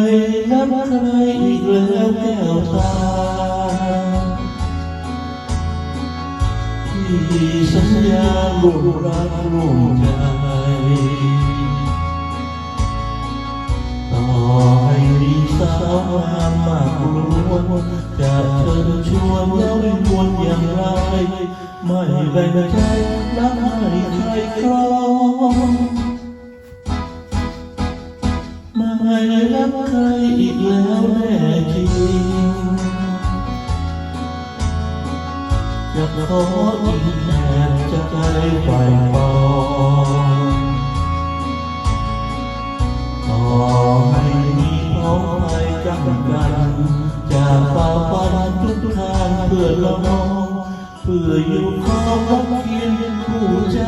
ให้นับใครอีกแล้วแก้วตา ที่สัญญาร่วมรักร่วมใจต่อให้มีสาวงามมากล้วนจะเชิญชวนเย้ายวนอย่างไร ไม่แบ่งใจรักให้ใครครอง ขออีกแอบจะใจไฟฟองต่อให้มีพ้องไปกันกันจะฝ่าฟันทุกทางเพื่อลองเพื่ออยู่ขอรักเพียงผู้ใจ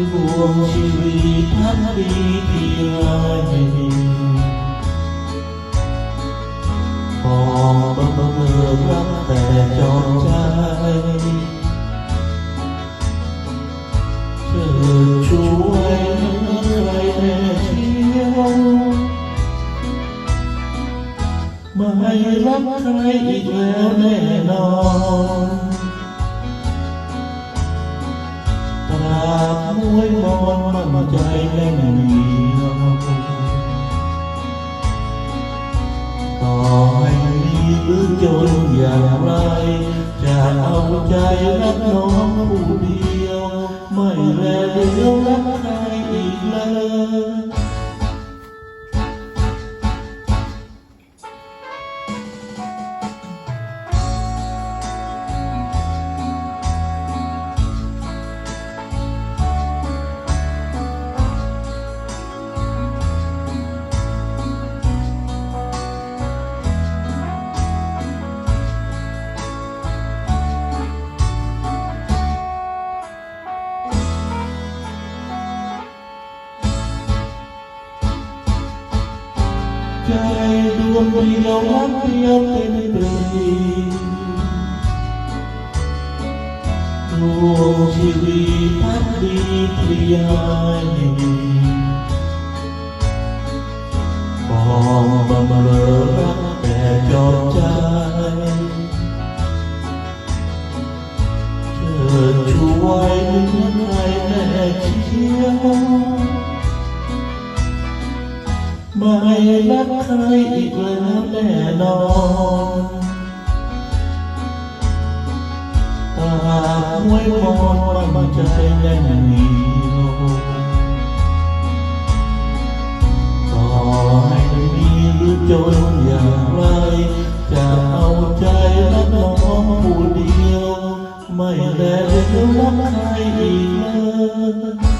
ด้วยห่วงชีวิตพันดีที่ไรพอบังเอิญรักแต่จ จนอย่างไร ใจดวงเดียวรักเดียวเป็นปรีดวงชีวิตพักดีเปลี่ยนปองบำเรอรักแต่จอดใจเชิญช่วยเหมือใครแน่เชียว ไม่รักใครอีกแล้วแน่นอนตาห้วยมอนมันใจแน่นีต่อให้มีหรือจนอย่างไร จะเอาใจรักน้องผู้เดียว ไม่แลเลี้ยวรักใครอีกแล้ว